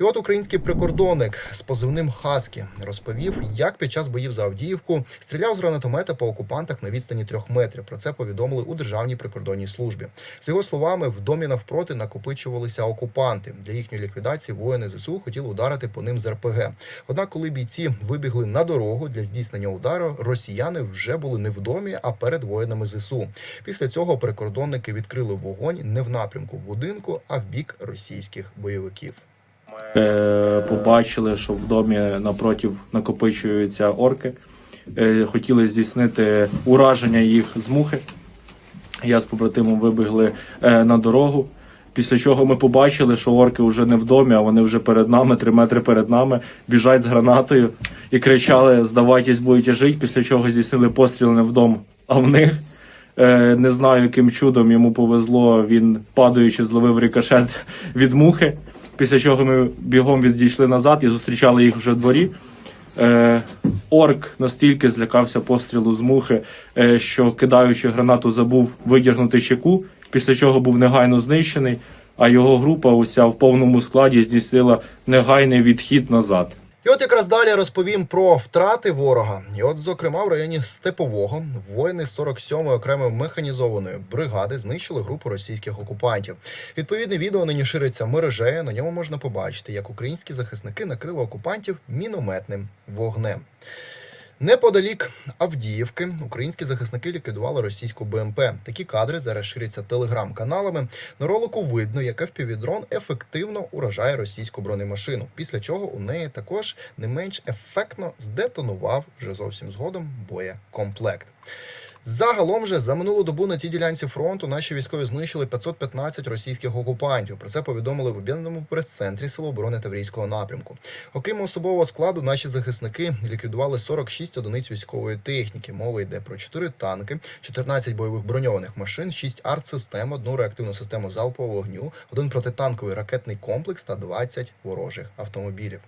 І от український прикордонник з позивним Хаскі розповів, як під час боїв за Авдіївку стріляв з гранатомета по окупантах на відстані трьох метрів. Про це повідомили у державній прикордонній службі. З його словами, в домі навпроти накопичувалися окупанти. Для їхньої ліквідації воїни ЗСУ хотіли ударити по ним з РПГ. Однак, коли бійці вибігли на дорогу для здійснення удару, росіяни вже були не в домі, а перед воїнами ЗСУ. Після цього прикордонники відкрили вогонь не в напрямку будинку, а в бік російських бойовиків. Е, побачили, що в домі напротив накопичуються орки. Е, Хотіли здійснити ураження їх з мухи. Я з побратимом вибігли е, на дорогу. Після чого ми побачили, що орки вже не в домі, а вони вже перед нами, три метри перед нами, біжать з гранатою і кричали: Здавайтесь, будете жити. Після чого здійснили постріл не в дом, а в них. Не знаю, яким чудом йому повезло. Він падаючи, зловив рикошет від мухи. Після чого ми бігом відійшли назад і зустрічали їх вже в дворі. Е, орк настільки злякався пострілу з мухи, е, що кидаючи гранату, забув видіргнути щеку, після чого був негайно знищений, а його група уся в повному складі здійснила негайний відхід назад. От якраз далі розповім про втрати ворога. І от, зокрема, в районі Степового воїни 47-ї окремої механізованої бригади знищили групу російських окупантів. Відповідне відео нині шириться мережею. На ньому можна побачити, як українські захисники накрили окупантів мінометним вогнем. Неподалік Авдіївки українські захисники ліквідували російську БМП. Такі кадри зараз ширяться телеграм-каналами. На ролику видно, як FPV-дрон ефективно уражає російську бронемашину. Після чого у неї також не менш ефектно здетонував вже зовсім згодом боєкомплект. Загалом же за минулу добу на цій ділянці фронту наші військові знищили 515 російських окупантів. Про це повідомили в об'єднаному прес-центрі Сил оборони Таврійського напрямку. Окрім особового складу, наші захисники ліквідували 46 одиниць військової техніки. Мова йде про 4 танки, 14 бойових броньованих машин, 6 артсистем, одну реактивну систему залпового вогню, один протитанковий ракетний комплекс та 20 ворожих автомобілів.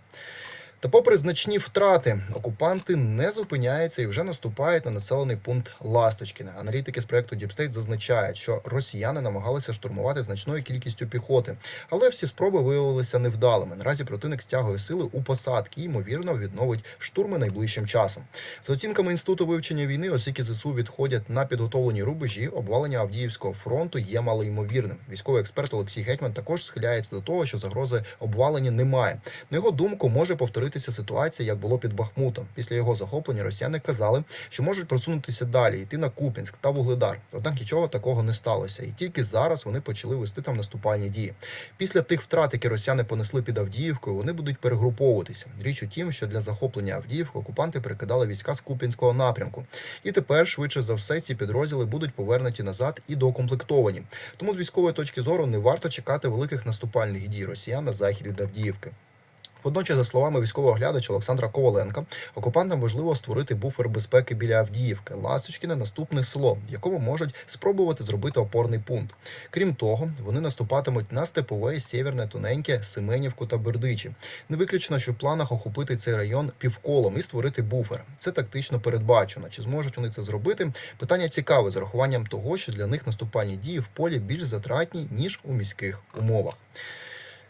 Та попри значні втрати, окупанти не зупиняються і вже наступають на населений пункт Ласточкіне. Аналітики з проекту Діпстейт зазначають, що росіяни намагалися штурмувати значною кількістю піхоти, але всі спроби виявилися невдалими. Наразі противник стягує сили у посадки і ймовірно відновить штурми найближчим часом. За оцінками інституту вивчення війни, оскільки ЗСУ відходять на підготовлені рубежі, обвалення Авдіївського фронту є малоймовірним. Військовий експерт Олексій Гетьман також схиляється до того, що загрози обвалення немає. На його думку, може повторитися ситуація, як було під Бахмутом. Після його захоплення росіяни казали, що можуть просунутися далі, йти на Купінськ та Вугледар. Однак нічого такого не сталося, і тільки зараз вони почали вести там наступальні дії. Після тих втрат, які росіяни понесли під Авдіївкою, вони будуть перегруповуватися. Річ у тім, що для захоплення Авдіївки окупанти перекидали війська з Купінського напрямку. І тепер, швидше за все, ці підрозділи будуть повернуті назад і доукомплектовані. Тому з військової точки зору не варто чекати великих наступальних дій росіян на захід від Авдіївки. Водночас, за словами військового оглядача Олександра Коваленка, окупантам важливо створити буфер безпеки біля Авдіївки, Ласточкіне наступне село, в якому можуть спробувати зробити опорний пункт. Крім того, вони наступатимуть на степове, сєвєрне, тоненьке, Семенівку та Бердичі. Не виключено, що в планах охопити цей район півколом і створити буфер. Це тактично передбачено. Чи зможуть вони це зробити? Питання цікаве з урахуванням того, що для них наступальні дії в полі більш затратні ніж у міських умовах.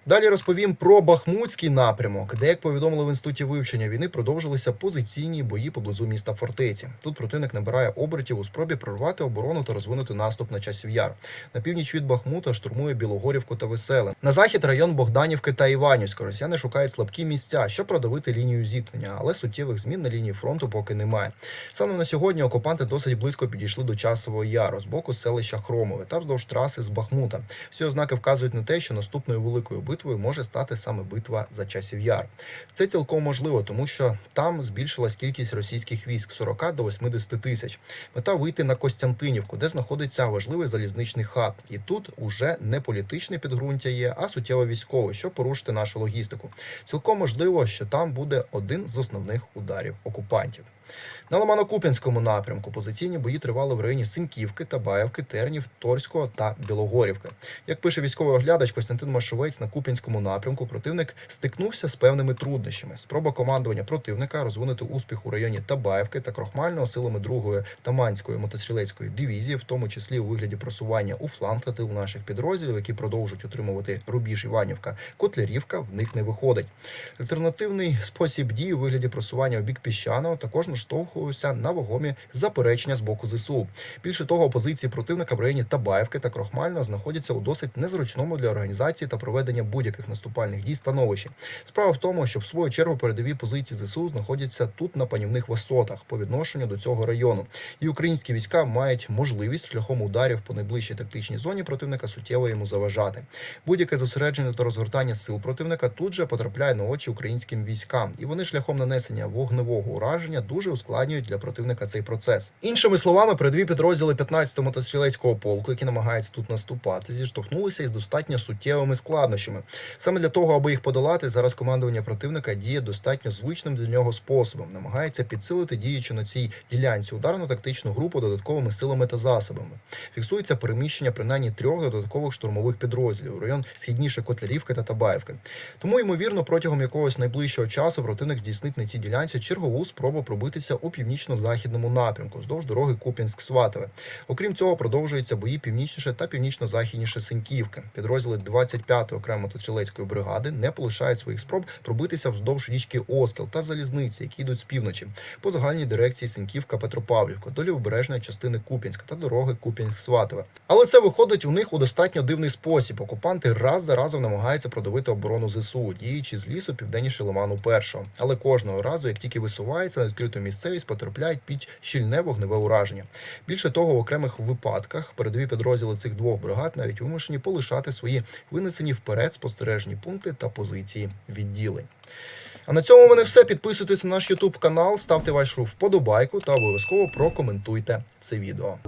Далі розповім про Бахмутський напрямок, де, як повідомили в інституті вивчення війни, продовжилися позиційні бої поблизу міста Фортеці. Тут противник набирає обертів у спробі прорвати оборону та розвинути наступ на часів яр. На північ від Бахмута штурмує Білогорівку та Веселе. На захід район Богданівки та Іванівська. Росіяни шукають слабкі місця, щоб продавити лінію зіткнення, але суттєвих змін на лінії фронту поки немає. Саме на сьогодні окупанти досить близько підійшли до часового яру з боку селища Хромове та вздовж траси з Бахмута. Всі ознаки вказують на те, що наступною великою битвою може стати саме битва за часів яр. Це цілком можливо, тому що там збільшилась кількість російських військ з 40 до 80 тисяч. Мета вийти на Костянтинівку, де знаходиться важливий залізничний хаб. І тут уже не політичне підґрунтя є, а суттєво військове, щоб порушити нашу логістику. Цілком можливо, що там буде один з основних ударів окупантів. На Ломано-Куп'янському напрямку позиційні бої тривали в районі Синьківки, Табаївки, Тернів, Торського та Білогорівки. Як пише військовий оглядач Костянтин Машовець, на Куп'янському напрямку противник стикнувся з певними труднощами. Спроба командування противника розвинути успіх у районі Табаївки та Крохмального силами 2-ї Таманської мотострілецької дивізії, в тому числі у вигляді просування у фланг та тил наших підрозділів, які продовжують утримувати рубіж Іванівка, Котлярівка, в них не виходить. Альтернативний спосіб дії у вигляді просування у бік піщаного також наштовхувався на вагомі заперечення з боку ЗСУ. Більше того, позиції противника в районі Табаївки та Крохмального знаходяться у досить незручному для організації та проведення будь-яких наступальних дій становищі. Справа в тому, що в свою чергу передові позиції ЗСУ знаходяться тут на панівних висотах по відношенню до цього району, і українські війська мають можливість шляхом ударів по найближчій тактичній зоні противника суттєво йому заважати. Будь-яке зосередження та розгортання сил противника тут же потрапляє на очі українським військам, і вони шляхом нанесення вогневого ураження дуже ускладнюють для противника цей процес. Іншими словами, передові підрозділи 15-го мотострілецького полку, які намагаються тут наступати, зіштовхнулися із достатньо суттєвими складнощами. Саме для того, аби їх подолати, зараз командування противника діє достатньо звичним для нього способом, намагається підсилити діючи на цій ділянці ударно-тактичну групу додатковими силами та засобами. Фіксується переміщення принаймні трьох додаткових штурмових підрозділів район східніше Котлярівки та Табаївки. Тому, ймовірно, протягом якогось найближчого часу противник здійснить на цій ділянці чергову спробу пробитися у північно-західному напрямку вздовж дороги Куп'янськ-Сватове. Окрім цього, продовжуються бої північніше та північно-західніше Синьківки. Підрозділи 25-ї окремої мотострілецької бригади не полишають своїх спроб пробитися вздовж річки Оскел та залізниці, які йдуть з півночі, по загальній дирекції Синьківка Петропавлівка до лівобережної частини Куп'янська та дороги Куп'янськ-Сватове. Але це виходить у них у достатньо дивний спосіб. Окупанти раз за разом намагаються продавити оборону ЗСУ, діючи з лісу південніше Лиману першого. Але кожного разу, як тільки висуваються на відкриту місцевість, потрапляють під щільне вогневе ураження. Більше того, в окремих випадках передові підрозділи цих двох бригад навіть вимушені полишати свої винесені вперед спостережні пункти та позиції відділень. А на цьому в мене все. Підписуйтесь на наш YouTube канал, ставте вашу вподобайку та обов'язково прокоментуйте це відео.